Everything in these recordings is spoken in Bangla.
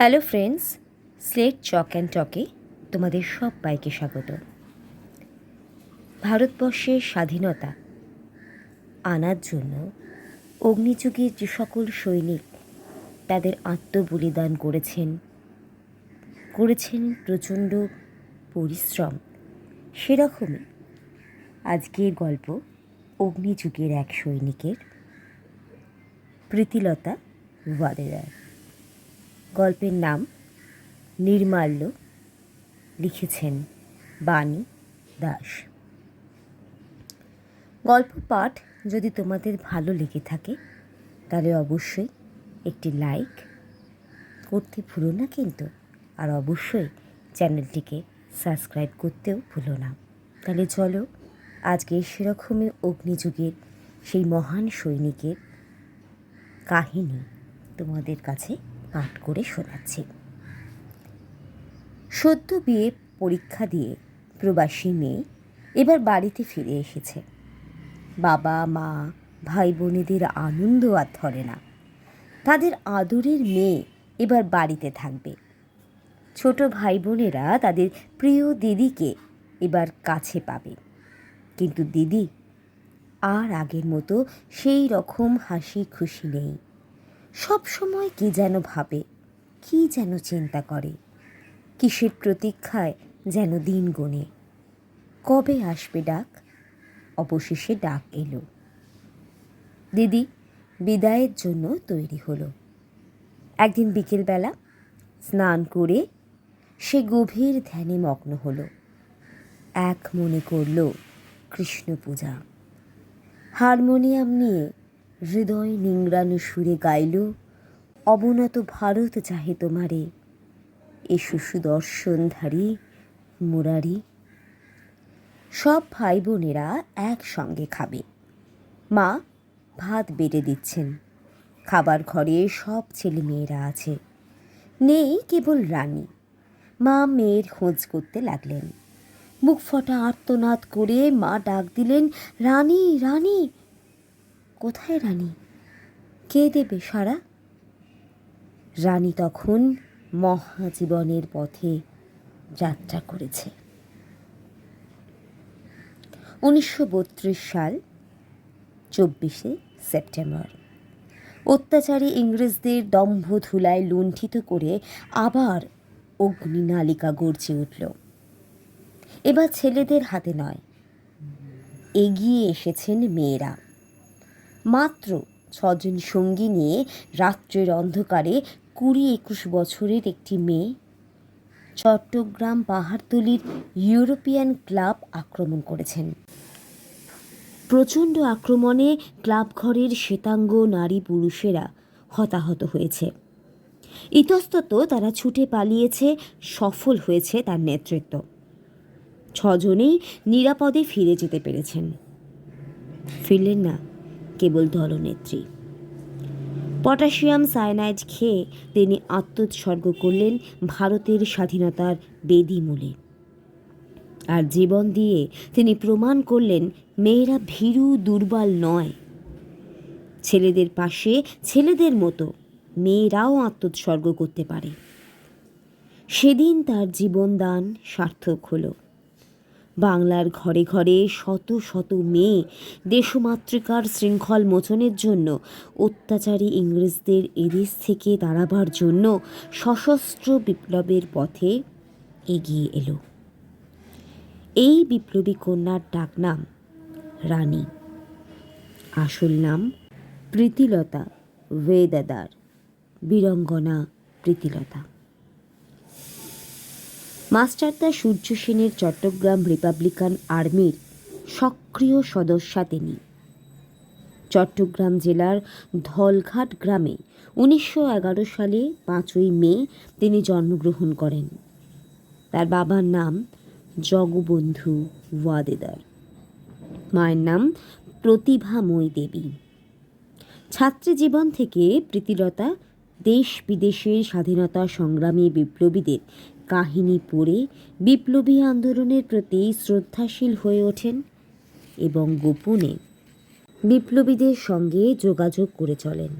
Hello friends, slate chalk and টকে তোমাদের সব বাইকে স্বাগত। ভারতবর্ষের স্বাধীনতা আনার জন্য অগ্নিযুগের যে সকল সৈনিক তাদের আত্মবলিদান করেছেন করেছেন প্রচণ্ড পরিশ্রম। সেরকমই আজকের গল্প অগ্নিযুগের এক সৈনিকের প্রীতিলতা ওয়াদেদার গল্পের নাম নির্মাল্য লিখেছেন বাণী দাস। গল্প পাঠ যদি তোমাদের ভালো লেগে থাকে, তাহলে অবশ্যই একটি লাইক করতে ভুলো না কিন্তু, আর অবশ্যই চ্যানেলটিকে সাবস্ক্রাইব করতেও ভুলো না। তাহলে চলো আজকে সেরকমই অগ্নিযুগের সেই মহান সৈনিকের কাহিনী তোমাদের কাছে পাঠ করে শোনাচ্ছি। সদ্য বিয়ে পরীক্ষা দিয়ে প্রবাসী মেয়ে এবার বাড়িতে ফিরে এসেছে। বাবা, মা ভাই বোনেদের আনন্দ আর ধরে না। তাদের আদরের মেয়ে এবার বাড়িতে থাকবে। ছোট ভাই বোনেরা তাদের প্রিয় দিদিকে এবার কাছে পাবে। কিন্তু দিদি, আর আগের মতো সেই রকম হাসি খুশি নেই। সব সময় কি যেন ভাবে, কি যেন চিন্তা করে, কিসের প্রতীক্ষায় যেন দিন গোনে। কবে আসবে ডাক? অবশেষে ডাক এলো। দিদি, বিদায়ের জন্য তৈরি হলো। একদিন বিকেলবেলা স্নান করে সে গভীর ধ্যানে মগ্ন হলো। এক মনে করল, কৃষ্ণ পূজা, হারমোনিয়াম নিয়ে হৃদয় নিংড়ানো সুরে গাইল, অবনত ভারত চাহে তোমারে। এ এসু সুদর্শনধারী মুরারি। সব ভাই বোনেরা একসঙ্গে খাবে। মা ভাত বেড়ে দিচ্ছেন। খাবার ঘরে সব ছেলে মেয়েরা আছে। নেই কেবল রানী। মা মেয়ের খোঁজ করতে লাগলেন। মুখ ফটা আর্তনাদ করে মা ডাক দিলেন, রানী রানী কোথায় রানী? কে দেবে সারা রানী তখন মহাজীবনের পথে যাত্রা করেছে। উনিশশো বত্রিশ সাল, চব্বিশে সেপ্টেম্বর। অত্যাচারী ইংরেজদের দম্ভ ধুলায় লুণ্ঠিত করে আবার অগ্নিনালিকা গর্জে উঠল। এবার ছেলেদের হাতে নয়, এগিয়ে এসেছেন মেয়েরা। মাত্র ছজন সঙ্গী নিয়ে রাত্রের অন্ধকারে কুড়ি একুশ বছরের একটি মেয়ে চট্টগ্রাম পাহাড়তলির ইউরোপিয়ান ক্লাব আক্রমণ করেছেন। প্রচণ্ড আক্রমণে ক্লাব ঘরের শ্বেতাঙ্গ নারী পুরুষেরা হতাহত হয়েছে। ইতস্তত তারা ছুটে পালিয়েছে, সফল হয়েছে তার নেতৃত্ব। ছজনেই নিরাপদে ফিরে যেতে পেরেছেন। ফিরলেন না। কেবল দলনেত্রী পটাশিয়াম সায়ানাইড খেয়ে তিনি আত্মোৎসর্গ করলেন ভারতের স্বাধীনতার বেদিমূলে আর জীবন দিয়ে তিনি প্রমাণ করলেন, মেয়েরা ভীরু, দুর্বল নয়। ছেলেদের পাশে ছেলেদের মতো মেয়েরাও আত্মোৎসর্গ করতে পারে। সেদিন তার জীবনদান সার্থক হলো। বাংলার ঘরে ঘরে শত শত মেয়ে দেশমাতৃকার শৃঙ্খল মোচনের জন্য, অত্যাচারী ইংরেজদের এদেশ থেকে দাঁড়াবার জন্য সশস্ত্র বিপ্লবের পথে এগিয়ে এলো। এই বিপ্লবী কন্যার ডাকনাম রানী। আসল নাম প্রীতিলতা ওয়েদাদার বীরঙ্গনা প্রীতিলতা। মাস্টারদা সূর্য সেনের চট্টগ্রাম রিপাবলিকান আর্মির সক্রিয় সদস্যা তিনি। চট্টগ্রাম জেলার ধলঘাট গ্রামে উনিশশো এগারো সালে পাঁচই মে তিনি জন্মগ্রহণ করেন। তার বাবার নাম জগবন্ধু ওয়াদেদার। মায়ের নাম প্রতিভাময়ী দেবী। ছাত্রী জীবন থেকে প্রীতিলতা দেশ বিদেশের স্বাধীনতা সংগ্রামী বিপ্লবীদের কাহিনী পড়ে বিপ্লবী আন্দোলনের প্রতি শ্রদ্ধাশীল হয়ে ওঠেন এবং গোপনে বিপ্লবীদের সঙ্গে যোগাযোগ করে চলেন।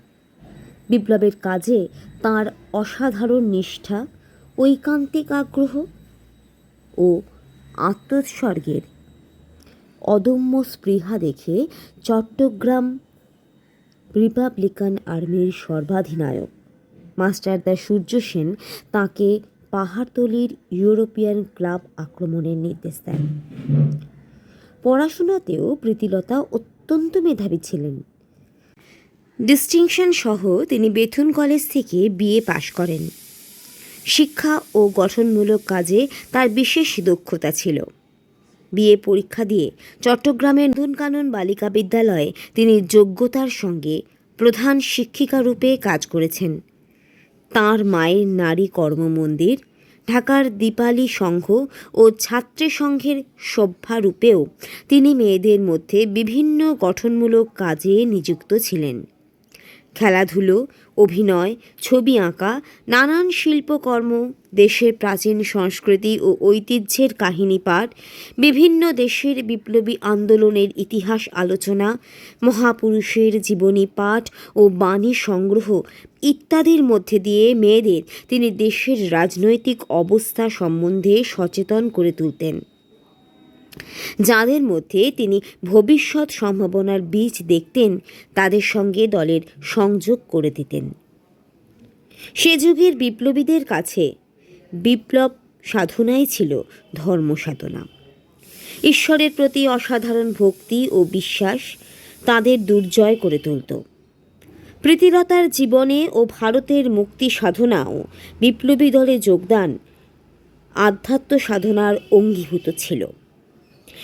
বিপ্লবের কাজে তার অসাধারণ নিষ্ঠা, ঐকান্তিক আগ্রহ ও আত্মোৎসর্গের অদম্য স্পৃহা দেখে চট্টগ্রাম রিপাবলিকান আর্মির সর্বাধিনায়ক মাস্টারদা সূর্য সেন তাঁকে পাহাড়তলির ইউরোপিয়ান ক্লাব আক্রমণের নির্দেশ দেন। পড়াশোনাতেও প্রীতিলতা অত্যন্ত মেধাবী ছিলেন। ডিস্টিংশন সহ তিনি বেথুন কলেজ থেকে বিএ পাশ করেন। শিক্ষা ও গঠনমূলক কাজে তার বিশেষ দক্ষতা ছিল। বিএ পরীক্ষা দিয়ে চট্টগ্রামের নন্দনকানন বালিকা বিদ্যালয়ে তিনি যোগ্যতার সঙ্গে প্রধান শিক্ষিকা রূপে কাজ করেছেন। তাঁর মায়ের নারী কর্মমন্দির, ঢাকার দীপালি সংঘ ও ছাত্রী সংঘের সভ্যারূপেও তিনি মেয়েদের মধ্যে বিভিন্ন গঠনমূলক কাজে নিযুক্ত ছিলেন। খেলাধুলো, অভিনয়, ছবি আঁকা, নানান শিল্পকর্ম, দেশের প্রাচীন সংস্কৃতি ও ঐতিহ্যের কাহিনী পাঠ, বিভিন্ন দেশের বিপ্লবী আন্দোলনের ইতিহাস আলোচনা, মহাপুরুষের জীবনী পাঠ ও বাণী সংগ্রহ ইত্যাদির মধ্যে দিয়ে মেয়েদের তিনি দেশের রাজনৈতিক অবস্থা সম্বন্ধে সচেতন করে তুলতেন। যাদের মধ্যে তিনি ভবিষ্যৎ সম্ভাবনার বীজ দেখতেন, তাদের সঙ্গে দলের সংযোগ করে দিতেন। সে যুগের বিপ্লবীদের কাছে বিপ্লব সাধনাই ছিল ধর্ম সাধনা। ঈশ্বরের প্রতি অসাধারণ ভক্তি ও বিশ্বাস তাদের দুর্জয় করে তুলত। প্রীতিলতার জীবনে ও ভারতের মুক্তি সাধনাও বিপ্লবী দলে যোগদান আধ্যাত্ম সাধনার অঙ্গীভূত ছিল।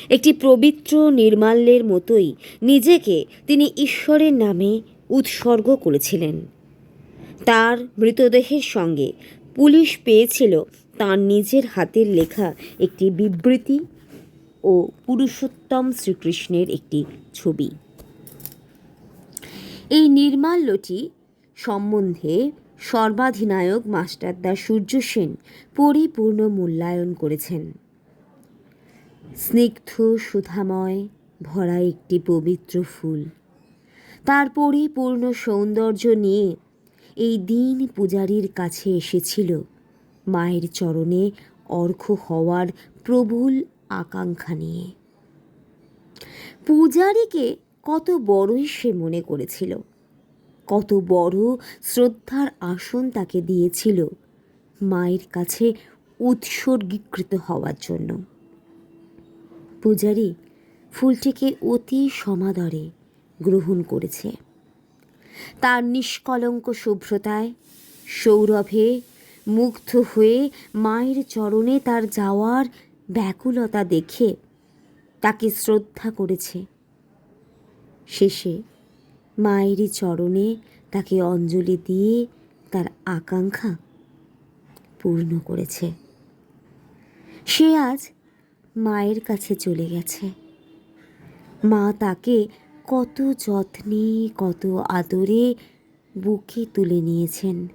একটি পবিত্র নির্মাল্যের মতোই নিজেকে তিনি ঈশ্বরের নামে উৎসর্গ করেছিলেন। তার মৃতদেহের সঙ্গে পুলিশ পেয়েছিল তার নিজের হাতের লেখা একটি বিবৃতি ও পুরুষোত্তম শ্রীকৃষ্ণের একটি ছবি। এই নির্মাল্যটি সম্বন্ধে সর্বাধিনায়ক মাস্টারদা সূর্য সেন পরিপূর্ণ মূল্যায়ন করেছেন। স্নিগ্ধ সুধাময় ভরা একটি পবিত্র ফুল। তার পরিপূর্ণ সৌন্দর্য নিয়ে এই দিন পূজারীর কাছে এসেছিল। মায়ের চরণে অর্ঘ হওয়ার প্রবল আকাঙ্ক্ষা নিয়ে। পূজারীকে কত বড়ই সে মনে করেছিল। কত বড় শ্রদ্ধার আসন তাকে দিয়েছিল মায়ের কাছে উৎসর্গীকৃত হওয়ার জন্য। পূজারী ফুলটিকে অতি সমাদরে গ্রহণ করেছে। তার নিষ্কলঙ্ক শুভ্রতায় সৌরভে মুগ্ধ হয়ে মায়ের চরণে তার যাওয়ার ব্যাকুলতা দেখে তাকে শ্রদ্ধা করেছে। শেষে মায়েরই চরণে তাকে অঞ্জলি দিয়ে তার আকাঙ্ক্ষা পূর্ণ করেছে। সে আজ মায়ের কাছে চলে গেছে। মা তাকে কত যত্নে, কত আদরে বুকে তুলে নিয়েছেন।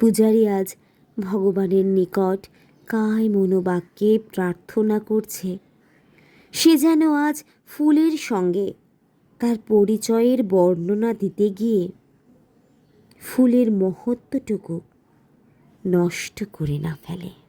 পূজারী আজ ভগবানের নিকট কায় মনোবাক্যে প্রার্থনা করছে। সে যেন আজ ফুলের সঙ্গে তার পরিচয়ের বর্ণনা দিতে গিয়ে ফুলের মহত্বটুকু নষ্ট করে না ফেলে।